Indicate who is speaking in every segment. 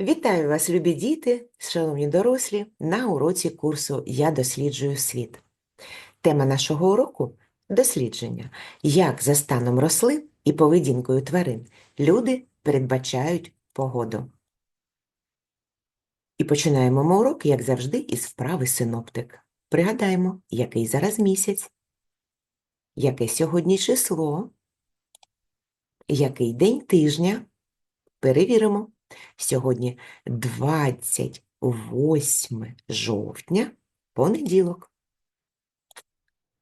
Speaker 1: Вітаю вас, любі діти, шановні дорослі, на уроці курсу Я досліджую світ. Тема нашого уроку дослідження. Як за станом рослин і поведінкою тварин люди передбачають погоду. І починаємо ми урок, як завжди, із вправи синоптик. Пригадаємо, який зараз місяць, яке сьогодні число, який день тижня. Перевіримо. Сьогодні 28 жовтня, понеділок.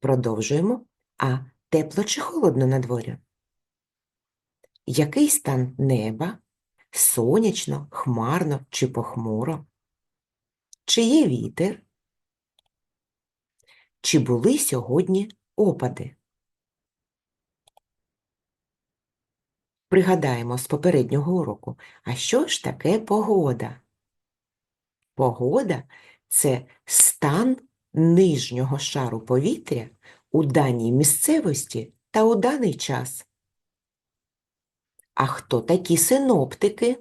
Speaker 1: Продовжуємо. А тепло чи холодно на дворі? Який стан неба? Сонячно, хмарно чи похмуро? Чи є вітер? Чи були сьогодні опади? Пригадаємо з попереднього уроку, а що ж таке погода? Погода – це стан нижнього шару повітря у даній місцевості та у даний час. А хто такі синоптики?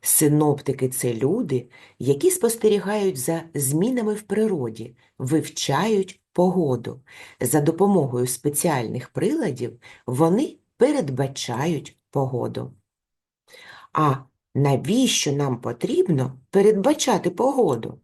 Speaker 1: Синоптики – це люди, які спостерігають за змінами в природі, вивчають погоду. За допомогою спеціальних приладів вони передбачають погоду. А навіщо нам потрібно передбачати погоду?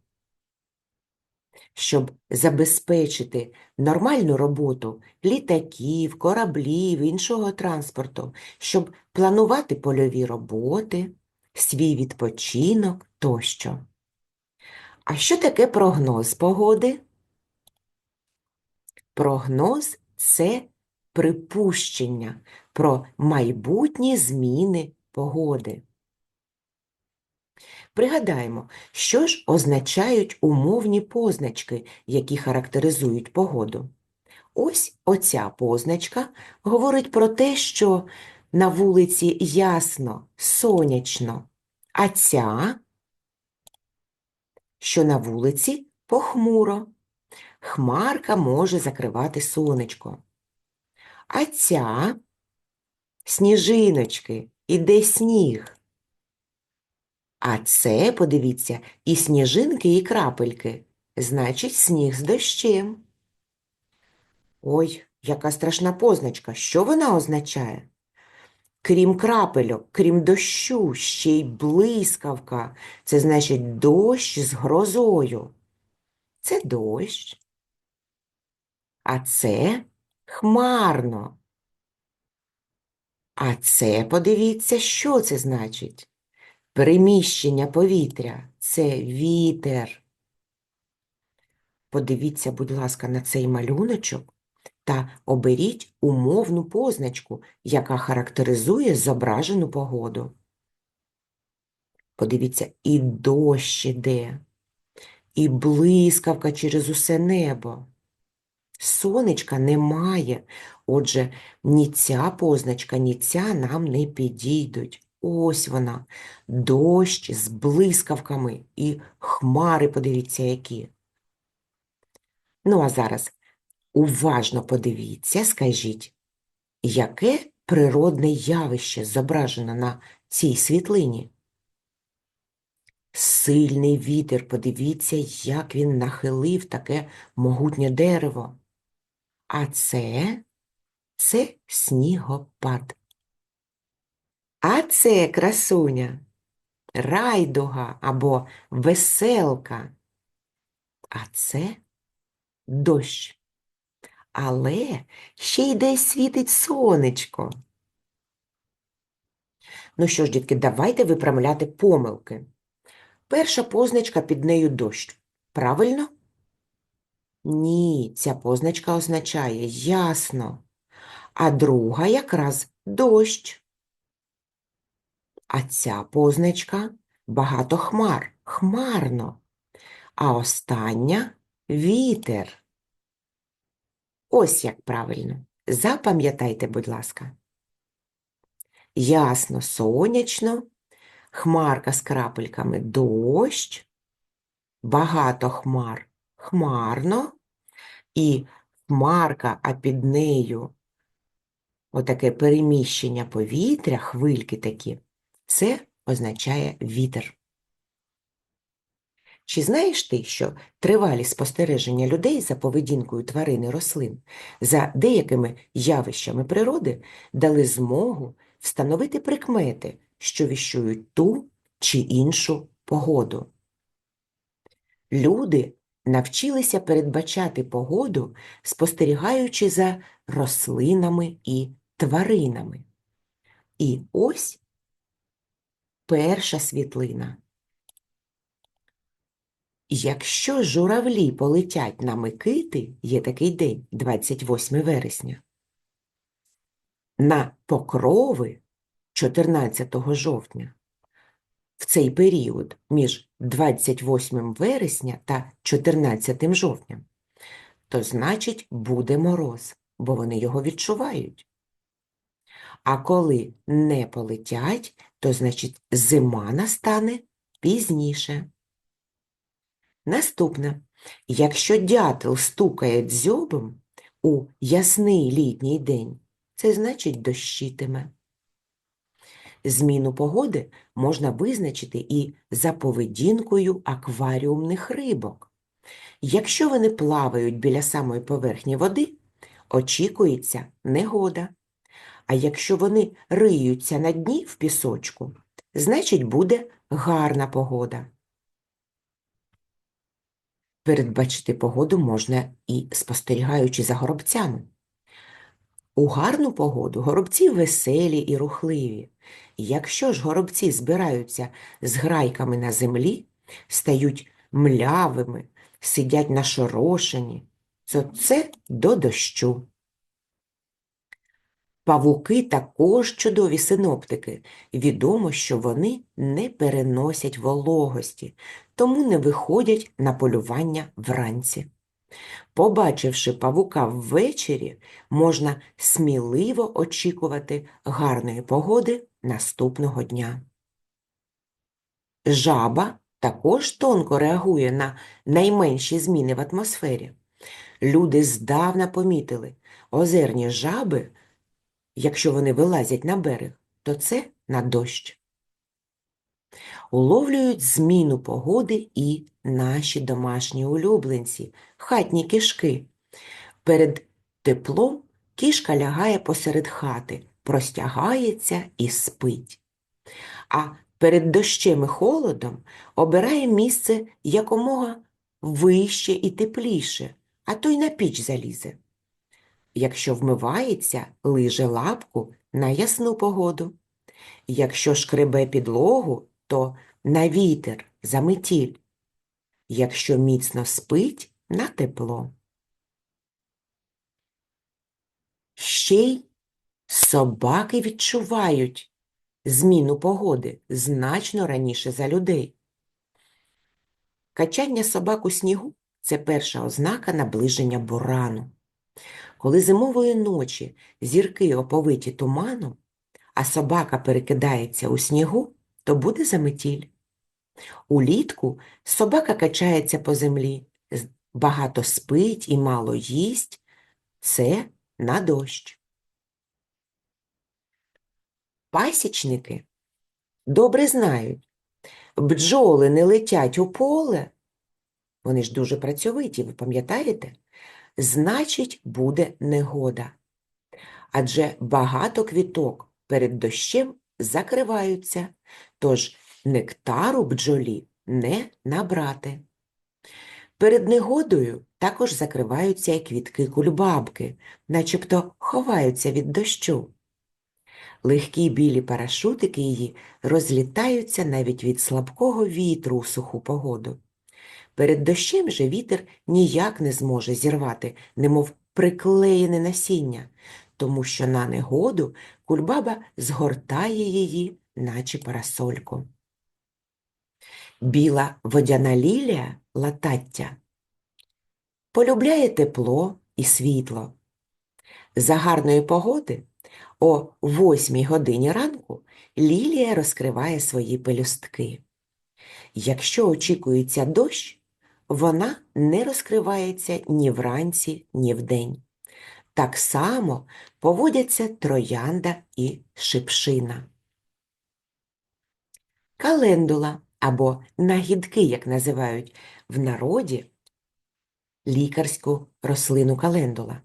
Speaker 1: Щоб забезпечити нормальну роботу літаків, кораблів, іншого транспорту, щоб планувати польові роботи, свій відпочинок тощо. А що таке прогноз погоди? Прогноз – це припущення про майбутні зміни погоди. Пригадаємо, що ж означають умовні позначки, які характеризують погоду. Ось оця позначка говорить про те, що на вулиці ясно, сонячно, а ця, що на вулиці похмуро. Хмарка може закривати сонечко. А ця сніжиночки, іде сніг. А це, подивіться, і сніжинки, і крапельки. Значить, сніг з дощем. Ой, яка страшна позначка. Що вона означає? Крім крапельок, крім дощу, ще й блискавка. Це значить дощ з грозою. Це дощ. А це хмарно. А це, подивіться, що це значить? Переміщення повітря – це вітер. Подивіться, будь ласка, на цей малюночок та оберіть умовну позначку, яка характеризує зображену погоду. Подивіться, і дощ іде, і блискавка через усе небо. Сонечка немає, отже, ні ця позначка, ні ця нам не підійдуть. Ось вона, дощ з блискавками і хмари, подивіться, які. Ну, а зараз уважно подивіться, скажіть, яке природне явище зображено на цій світлині? Сильний вітер, подивіться, як він нахилив таке могутнє дерево. А це, це снігопад. А це красуня, райдуга або веселка. А це дощ. Але ще й десь світить сонечко. Ну що ж, дітки, давайте виправляти помилки. Перша позначка під нею дощ. Правильно? Ні, ця позначка означає ясно. А друга якраз дощ. А ця позначка багато хмар, хмарно. А остання вітер. Ось як правильно. Запам'ятайте, будь ласка. Ясно, сонячно, хмарка з крапельками дощ, багато хмар хмарно, і хмарка, а під нею отаке переміщення повітря, хвильки такі, це означає вітер. Чи знаєш ти, що тривалі спостереження людей за поведінкою тварин і рослин за деякими явищами природи дали змогу встановити прикмети, що віщують ту чи іншу погоду? Люди навчилися передбачати погоду, спостерігаючи за рослинами і тваринами. І ось перша світлина. Якщо журавлі полетять на Микити, є такий день, 28 вересня, на покрови 14 жовтня, в цей період між 28 вересня та 14 жовтня, то значить буде мороз, бо вони його відчувають. А коли не полетять, то значить зима настане пізніше. Наступне. Якщо дятел стукає дзьобом у ясний літній день, це значить дощитиме. Зміну погоди можна визначити і за поведінкою акваріумних рибок. Якщо вони плавають біля самої поверхні води, очікується негода. А якщо вони риються на дні в пісочку, значить буде гарна погода. Передбачити погоду можна і спостерігаючи за горобцями. У гарну погоду горобці веселі і рухливі. Якщо ж горобці збираються з грайками на землі, стають млявими, сидять нашорошені, то це до дощу. Павуки також чудові синоптики. Відомо, що вони не переносять вологості, тому не виходять на полювання вранці. Побачивши павука ввечері, можна сміливо очікувати гарної погоди наступного дня. Жаба також тонко реагує на найменші зміни в атмосфері. Люди здавна помітили, озерні жаби, якщо вони вилазять на берег, то це на дощ. Уловлюють зміну погоди і наші домашні улюбленці, хатні кішки. Перед теплом кішка лягає посеред хати, простягається і спить. А перед дощем і холодом обирає місце якомога вище і тепліше, а то й на піч залізе. Якщо вмивається, лиже лапку на ясну погоду. Якщо шкребе підлогу, то на вітер, за метіль. Якщо міцно спить, на тепло. Ще й собаки відчувають зміну погоди значно раніше за людей. Качання собак у снігу це перша ознака наближення бурану. Коли зимової ночі зірки оповиті туманом, а собака перекидається у снігу, то буде заметіль. Улітку собака качається по землі, багато спить і мало їсть. Це на дощ. Пасічники добре знають, бджоли не летять у поле. Вони ж дуже працьовиті, ви пам'ятаєте? Значить, буде негода. Адже багато квіток перед дощем закриваються, тож нектару бджолі не набрати. Перед негодою також закриваються і квітки кульбабки, начебто ховаються від дощу. Легкі білі парашутики її розлітаються навіть від слабкого вітру у суху погоду. Перед дощем же вітер ніяк не зможе зірвати, немов приклеєне насіння, тому що на негоду кульбаба згортає її, наче парасольку. Біла водяна лілія латаття полюбляє тепло і світло. За гарної погоди о 8 годині ранку лілія розкриває свої пелюстки. Якщо очікується дощ, вона не розкривається ні вранці, ні вдень. Так само поводяться троянда і шипшина. календула або нагідки, як називають в народі лікарську рослину календула.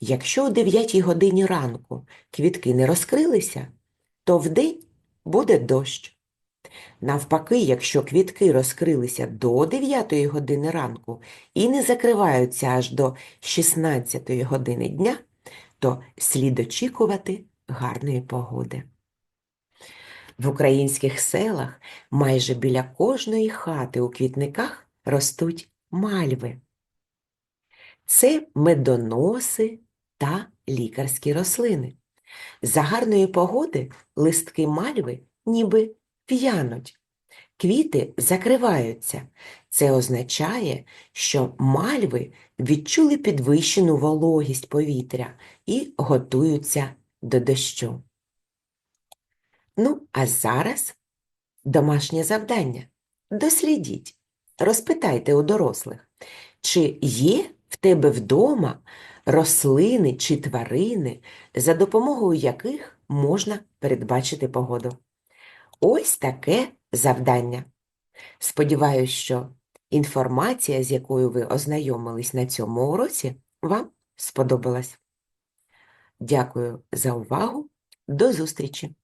Speaker 1: Якщо о 9 годині ранку квітки не розкрилися, то вдень буде дощ. Навпаки, якщо квітки розкрилися до 9 години ранку і не закриваються аж до 16 години дня, то слід очікувати гарної погоди. В українських селах майже біля кожної хати у квітниках ростуть мальви. Це медоноси та лікарські рослини. За гарної погоди листки мальви ніби в'януть. Квіти закриваються. Це означає, що мальви відчули підвищену вологість повітря і готуються до дощу. Ну, а зараз домашнє завдання. Дослідіть, розпитайте у дорослих, чи є в тебе вдома рослини чи тварини, за допомогою яких можна передбачити погоду. Ось таке завдання. Сподіваюсь, що інформація, з якою ви ознайомились на цьому уроці, вам сподобалась. Дякую за увагу. До зустрічі!